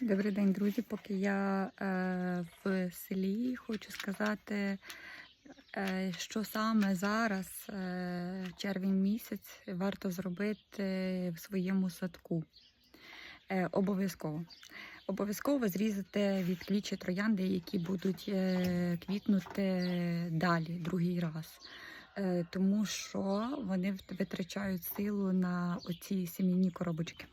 Добрий день, друзі. Поки я е, в селі, хочу сказати, е, що саме зараз, е, червень місяць, варто зробити в своєму садку. Е, обов'язково. Обов'язково зрізати від квічі троянди, які будуть е, квітнути далі, другий раз. Е, тому що вони витрачають силу на оці сім'яні коробочки.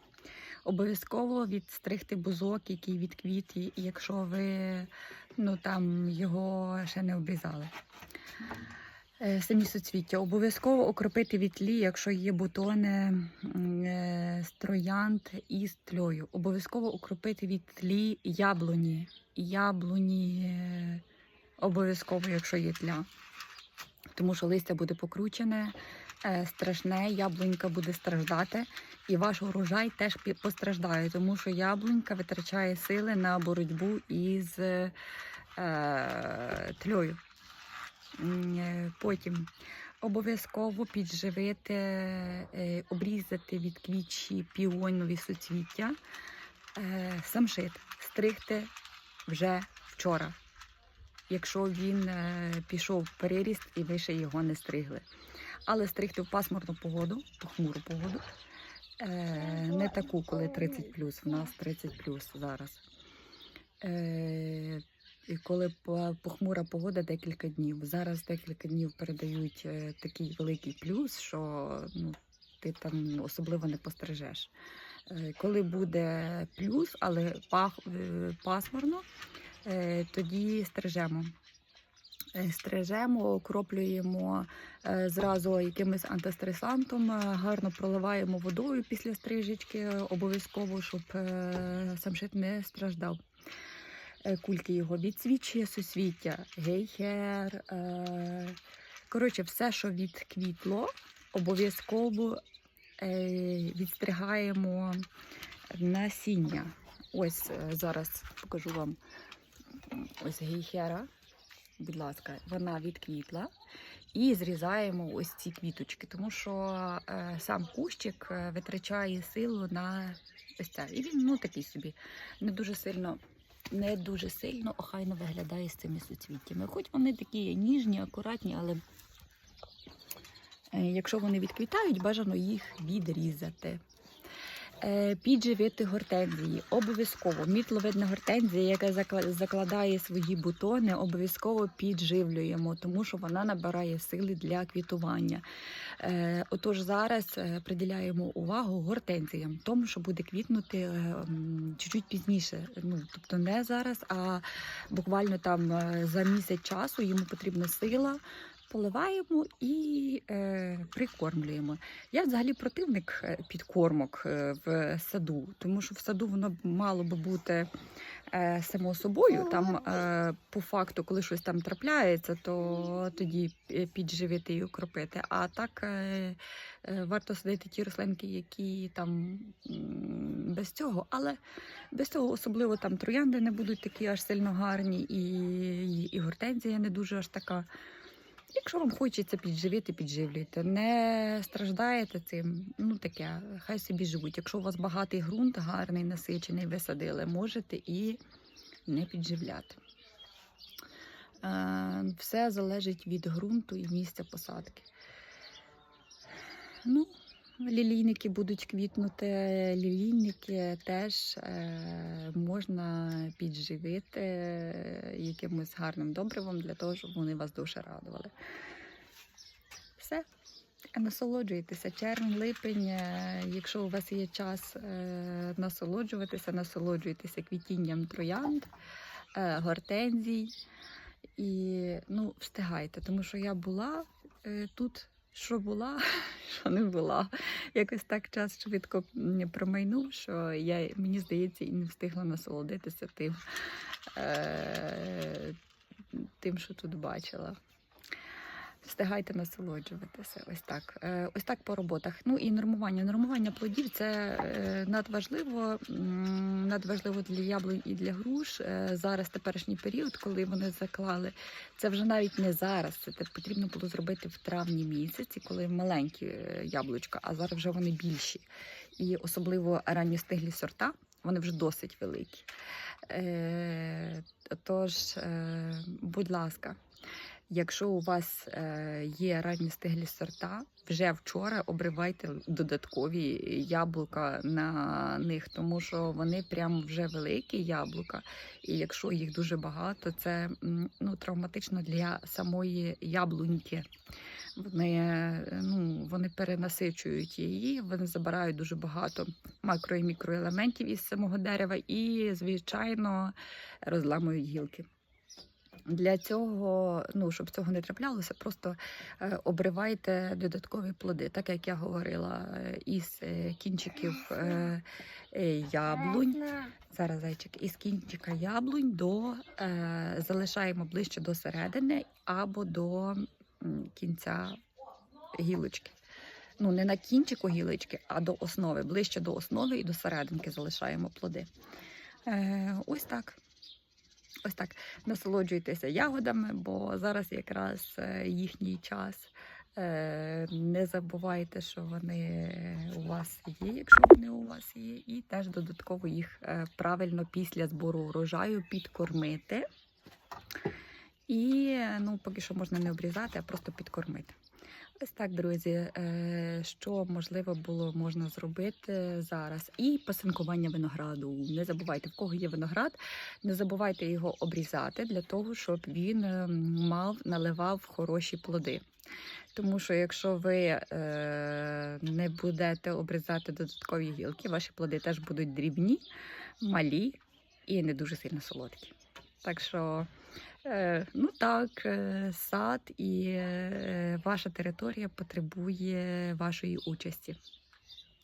Обов'язково відстригти бузок, який відквіт, і якщо ви ну, там, його ще не обрізали. Е, Самі суцвіття. Обов'язково окропити від тлі, якщо є бутони м, е, з троянд із тлею. Обов'язково окропити від тлі яблуні. Яблуні е, обов'язково, якщо є тля. Тому що листя буде покручене, страшне, яблунька буде страждати, і ваш урожай теж постраждає, тому що яблунька витрачає сили на боротьбу із е. М, е, Потім обов'язково підживити, е, обрізати від квічі піонові суцвіття, е, самшит, стригти вже вчора, якщо він е, пішов в переріст і ви ще його не стригли. Але стригти в пасмурну погоду, похмуру погоду, е, не таку, коли 30 в нас 30 зараз. Е, і коли похмура погода декілька днів. Зараз декілька днів передають е, такий великий плюс, що ну, ти там особливо не пострижеш. Коли буде плюс, але пасмурно, тоді стрижемо. Е, Стрижемо, окроплюємо е, зразу якимось антистресантом, е, гарно проливаємо водою після стрижечки, обов'язково, щоб самшит не страждав. Кульки його відсвічує суцвіття, гейхер. Коротше, все, що відквітло, обов'язково відстригаємо насіння. Ось зараз покажу вам ось гейхера. Будь ласка, вона відквітла. І зрізаємо ось ці квіточки, тому що е, сам кущик е, витрачає силу на ось це. І він ну такий собі не дуже сильно, не дуже сильно охайно виглядає з цими суцвіттями. Хоч вони такі ніжні, акуратні, але е, якщо вони відквітають, бажано їх відрізати. Е, Підживити гортензії обов'язково. Мітловидна гортензія, яка закла- закладає свої бутони, обов'язково підживлюємо, тому що вона набирає сили для квітування. Е, Отож, зараз е, приділяємо увагу гортензіям, тому що буде квітнути чуть-чуть пізніше. Ну, тобто не зараз, а буквально там за місяць часу йому потрібна сила. Поливаємо і е, прикормлюємо. Я взагалі противник е, підкормок е, в саду, тому що в саду воно мало би бути е, само собою. Там е, по факту, коли щось там трапляється, то тоді е, підживити і окропити. А так е, варто садити ті рослинки, які там без цього, але без цього особливо там троянди не будуть такі аж сильно гарні, і, і, і гортензія не дуже аж така. Якщо вам хочеться підживити, підживлюйте. Не страждаєте цим, ну таке, хай собі живуть. Якщо у вас багатий ґрунт, гарний, насичений, ви садили, можете і не підживляти. Е, Все залежить від ґрунту і місця посадки. Ну, лілійники будуть квітнути, лілійники теж е, можна підживити е, якимось гарним добривом для того, щоб вони вас дуже радували. Все. Насолоджуйтеся. Червень, липень, е, якщо у вас є час е, насолоджуватися, насолоджуйтеся квітінням троянд, е, гортензій. І ну, встигайте, тому що я була е, тут, що була, що не була. Якось так час швидко промайнув, що я, мені здається, і не встигла насолодитися тим, е, тим, що тут бачила. Встигайте насолоджуватися. Ось так. Е, Ось так по роботах. Ну і нормування. Нормування плодів це е, надважливо, надважливо для яблунь і для груш. Е, Зараз теперішній період, коли вони заклали, це вже навіть не зараз. Це потрібно було зробити в травні місяці, коли маленькі яблучка, а зараз вже вони більші. І особливо ранньостиглі сорта вони вже досить великі. Тож, будь ласка, якщо у вас е, є ранньостиглі сорта, вже вчора обривайте додаткові яблука на них, тому що вони прям вже великі яблука. І якщо їх дуже багато, це ну, травматично для самої яблуньки. Вони, е, ну, вони перенасичують її, вони забирають дуже багато макро і мікроелементів із самого дерева і, звичайно, розламують гілки. Для цього, ну, щоб цього не траплялося, просто е, обривайте додаткові плоди, так як я говорила, е, із е, кінчиків яблунь. Зараз зайчик із кінчика яблунь до залишаємо ближче до середини або до кінця гілочки. Ну, не на кінчику гілочки, а до основи, ближче до основи і до серединки залишаємо плоди. Ось так. Ось так. Насолоджуйтеся ягодами, бо зараз якраз е, їхній час. Е, Не забувайте, що вони у вас є, якщо вони у вас є, і теж додатково їх е, правильно після збору урожаю підкормити. І ну, поки що можна не обрізати, а просто підкормити. Ось так, друзі, е, що можливо було можна зробити зараз. І пасинкування винограду. Не забувайте, в кого є виноград, не забувайте його обрізати для того, щоб він е, мав, наливав хороші плоди. Тому що якщо ви е, не будете обрізати додаткові гілки, ваші плоди теж будуть дрібні, малі і не дуже сильно солодкі. Так що, ну так, е, сад і е, ваша територія потребує вашої участі.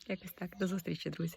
Якось так. До зустрічі, друзі.